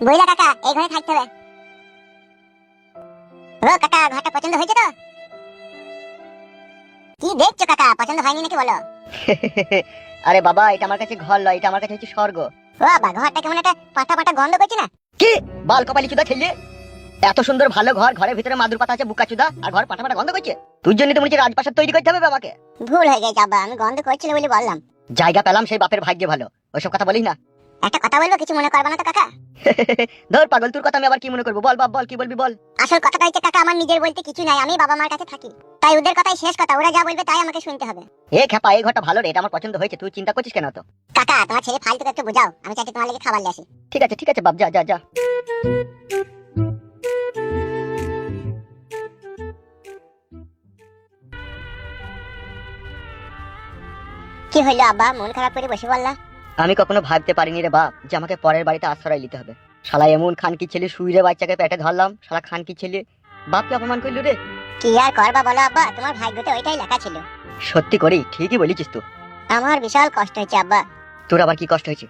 বুঝলা কাকা এই ঘরে থাকতে হবে। ও কাকা ঘরটা পছন্দ হয়েছে তো? কি দেখছ কাকা পছন্দ হয়নি নাকি বলো? আরে বাবা এটা আমার কাছে ঘর লয় এটা আমার কাছে হচ্ছে স্বর্গ। বাবা ঘরটা কেমন একটা পাটা পাটা গন্ধ করছে না? কি? বাল কপালি চুদা ছেলে এত সুন্দর ভালো ঘর ঘরের ভিতরে মাদুর পাতা আছে বুকা চুদা আর ঘর পাটা পাটা গন্ধ করছে? তুই জন্য তো মনে রাজপ্রাসাদ তৈরি করতে হবে বাবাকে। ভুল হয়ে গেছে আব্বা আমি গন্ধ করছিল বলে বললাম। জায়গা পেলাম সেই বাপের ভাগ্য ভালো। ওইসব কথা বলিস না। একটা কথা বলব কিছু মনে করবে না তো কাকা? ধর পাগল তোর কথা আমি আবার কি মনে করব? বল বাপ বল কি বলবি বল। আসল কথাটা হচ্ছে কাকা আমার নিজের বলতে কিছু নাই আমি বাবা মার কাছে থাকি। তাই ওদের কথাই শেষ কথা ওরা যা বলবে তাই আমাকে শুনতে হবে। এ খেপা এই ঘরটা ভালো রে এটা আমার পছন্দ হয়েছে তুই চিন্তা করছিস কেন তো? কাকা তোমার ছেলে ফালতুকে একটু বোঝাও আমি চাইছি তোমার লেগে খাবার নিয়ে আসি। ঠিক আছে ঠিক আছে বাপ যা যা যা। কি হইল আব্বা মন খারাপ করে বসে বললা আমি কখনো ভাবতে পারিনি রে বাপ যে আমাকে পরের বাড়িতে আশ্রয় নিতে হবে। শালা এমন খানকি ছেলে শুইরে বাচ্চাকে পেটে ধরলাম শালা খানকি ছেলে। বাপকে অপমান করলু রে? কি আর করবা বলো আব্বা তোমার ভাগ্যতে ওইটাই লেখা ছিল। সত্যি করি ঠিকই বলেছিস তো। আমার বিশাল কষ্ট হয়েছে আব্বা। তোর আবার কি কষ্ট হয়েছে?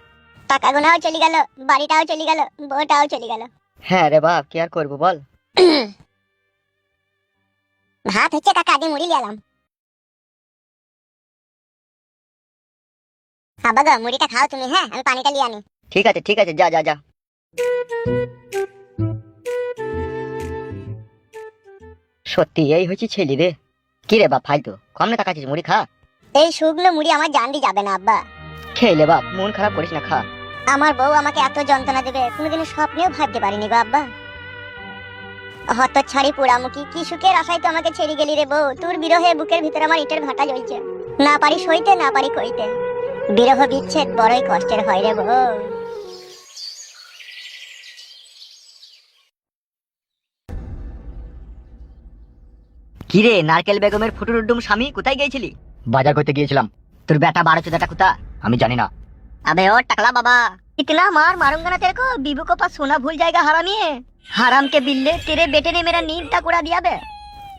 টাকা গোনাও চলে গেল বাড়িটাও চলে গেল বউটাও চলে গেল। হ্যাঁ রে বাপ কি আর করব বল। ভাত হচ্ছে কাকা আগে মুড়ি লিয়ালাম আব্বা গো মুড়িটা খাও তুমি হ্যাঁ? আমি পানিটা লিয়ে আনি। ঠিক আছে ঠিক আছে যা যা যা। সত্যি এই হয়েছে ছেলে রে। কি রে বাপ ফালতু? কম না তাকাচ্ছিস মুড়ি খা। এই শুকনো মুড়ি আমার জানডি যাবে না আব্বা। খেলে বাপ মন খারাপ করিস না খা। আমার বউ আমাকে এত যন্ত্রণা দেবে কোনোদিনও স্বপ্নেও ভাবতে পারিনি গো আব্বা। হত ছাড়ি পোড়ামুখী কি সুখের আশায় তো আমাকে ছেড়ে গেলি রে বউ? তোর বিরহে বুকের ভিতরে আমার ইটের ভাটা জ্বলছে। না পারি সইতে না পারি কইতে। বিরহ বিচ্ছেদ বড়ই কষ্টের হয় রে বউ কি রে নারকেল বেগমের ফুটুরুডুম স্বামী কোথায় গিয়েছিলি বাজার করতে গিয়েছিলাম তোর বেটা বারো চোদাটা কোথা আমি জানি না अबे ओ टकला बाबा इतना मार मारूंगा ना तेरे को बीबू को पास सोना भूल जाएगा हरामी है हराम के बिल्ले तेरे बेटे ने मेरा नींद तक उड़ा दिया बे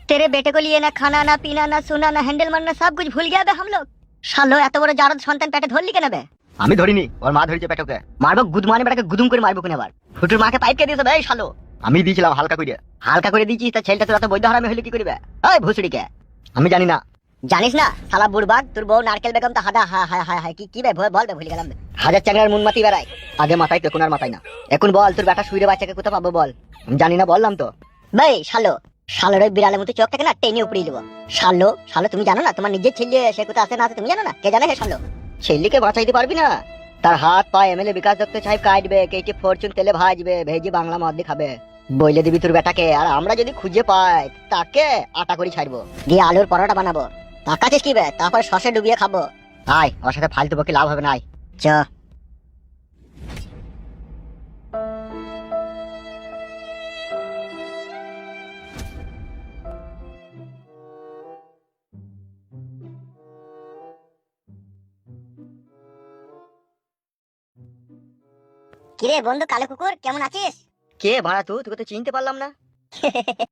तेरे बेटे को लिए ना खाना ना पीना ना सोना ना हैंडल मारना सब कुछ भूल गया बे हम लोग শালো এত বড় জারদ সন্তান পেটে ধরলি কেন বে? আমি ধরিনি ওর মা ধরেছে পেটকে মারবো গুদমানে বেটাকে গুদুম করে মারবো কিনা আবার। ফুটুর মাকে পাইপ কে দিয়েছে এই শালো? আমি দিয়েছিলাম হালকা করে হালকা করে দিয়েছিস তা ছেলেটা তোর এত বৈধ হারামি হইলে কি করবে? ওই ভুসড়ি কে আমি জানি না। জানিস না শালা বুড়বাগ তোর বউ নারকেল বেগম তো হাদা হা হা হা হা কি কি বে ভয় বল বে ভুলে গেলাম হাজার চ্যাংড়ার মুন মাতি বেড়ায়। আগে মাথায় তো এখন আর মাথায় না। এখন বল তোর বেটা শুইরে বাচ্চাকে কোথা পাবো বল? আমি জানি না বললাম তো। ভাই শালো শালোর ওই বিড়ালের মতো চোখ থাকে না টেনে উপড়িয়ে দেবো। শালো শালো, তুমি জানো না? তোমার নিজের ছেলে, সে কোথায় আছে না আছে তুমি জানো না? কে জানে হে শালো? ছেলেকে বাঁচাইতে পারবি না? তার হাত পা এমএলএ বিকাশ দত্ত সাহেব কাটবে, কেটে ফরচুন তেলে ভাজবে, ভেজে বাংলা মধ্যে খাবে। বইলে দিবি তোর বেটাকে, আর আমরা যদি খুঁজে পাই, তাকে আটা করে ছাড়বো। দিয়ে আলুর পরোটা বানাবো। তাকাছিস কি বে? তারপর সসে ডুবিয়ে খাব। আয়, ওর সাথে ফালতু বকে লাভ হবে না, আয়। চ। কিরে বন্ধু কালো কুকুর কেমন আছিস? কে ভাড়া তুই? তোকে তো চিনতে পারলাম না।